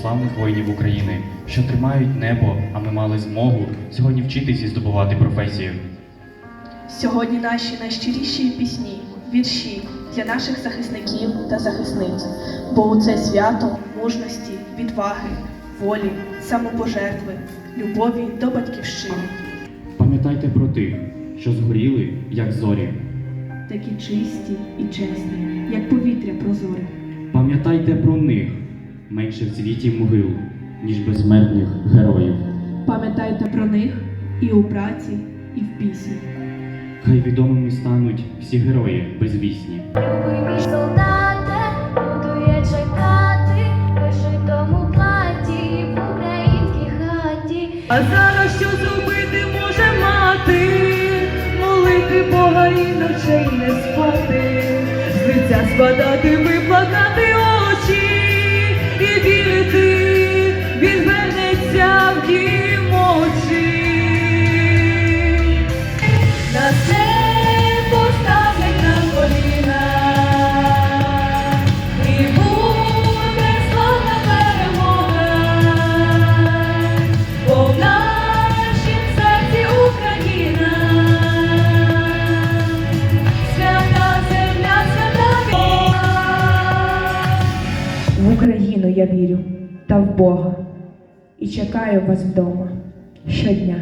славних воїнів України, що тримають небо, а ми мали змогу сьогодні вчитись і здобувати професію. Сьогодні наші найщиріші пісні, вірші для наших захисників та захисниць, бо у це свято мужності, відваги, волі, самопожертви, любові до батьківщини. Пам'ятайте про тих, що згоріли, як зорі. такі чисті і чесні, як повітря прозоре. Пам'ятайте про них менше в світі могил, ніж безсмертних героїв. Пам'ятайте про них і у праці, і в пісні. Хай відомими стануть всі герої безвісні. Любий мій солдате, буду я чекати в вишитому платі в українській хаті. А зараз що зробити може мати? Молити Бога і ночей не спати, з лиця спадати, я вірю та в Бога і чекаю вас вдома щодня.